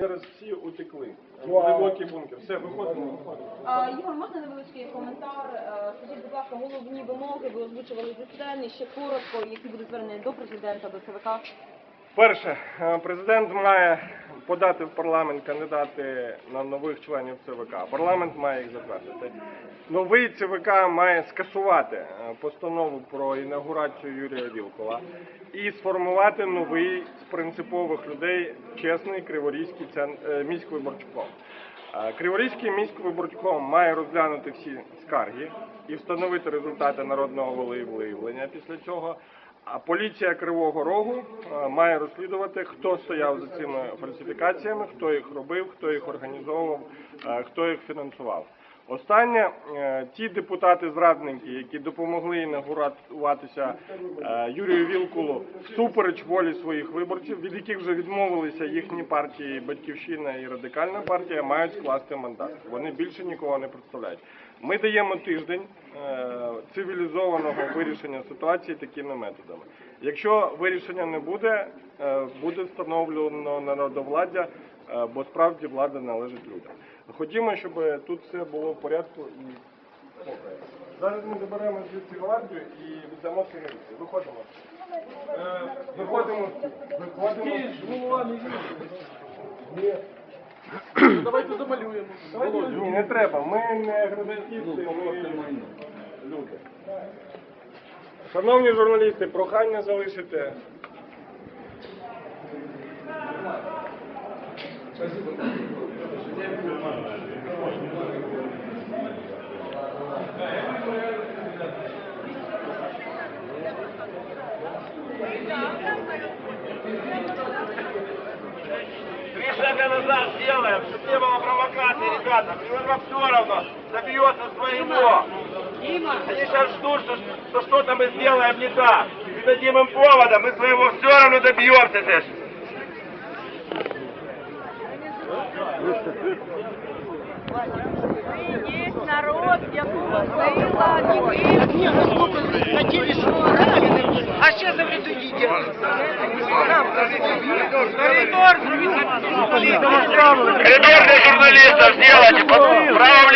Зараз всі утекли. Глибокий бункер. Все, виходимо. А, Ігор, можна невеличкий коментар? Е, Скажіть, будь ласка, головні вимоги ви озвучували засідання, ще коротко, які будуть звернені до президента, до ЦВК? Перше, е, президент має подати в парламент кандидати на нових членів ЦВК. Парламент має їх затвердити. Новий ЦВК має скасувати е, постанову про інаугурацію Юрія Вілкова і сформувати новий з принципових людей чесний криворізький е, міськвиборчком. Е, Криворізький міськвиборчком має розглянути всі скарги і встановити результати народного волевиявлення після цього. А поліція Кривого Рогу е, має розслідувати, хто стояв за цими фальсифікаціями, хто їх робив, хто їх організовував, е, хто їх фінансував. Останнє, е, ті депутати-зрадники, які допомогли інаугуруватися е, Юрію Вілкулу всупереч волі своїх виборців, від яких вже відмовилися їхні партії Батьківщина і Радикальна партія, мають скласти мандат. Вони більше нікого не представляють. Ми даємо тиждень е, цивілізованого вирішення ситуації такими методами. Якщо вирішення не буде, буде встановлено народовладдя, бо справді влада належить людям. Хотімо, щоб тут все було в порядку і спокою. Зараз ми заберемо звідси гвардію і віддамо. Виходимо. Е, Виходимо. Виходимо. Ні. Давайте замалюємо. Ні, не треба. Ми не градатівці, ми люди. Шановні журналісти, прохання залишити. Три шага назад сделаем, чтобы не было провокации, ребята. Примерно все равно добьется своего. Они сейчас ждут, что, что что-то мы сделаем не так. И дадим им повода, мы своего все равно добьемся здесь. Есть народ, якого ну что А сейчас завредите. Коридор, Коридор для журналистов сделайте. Право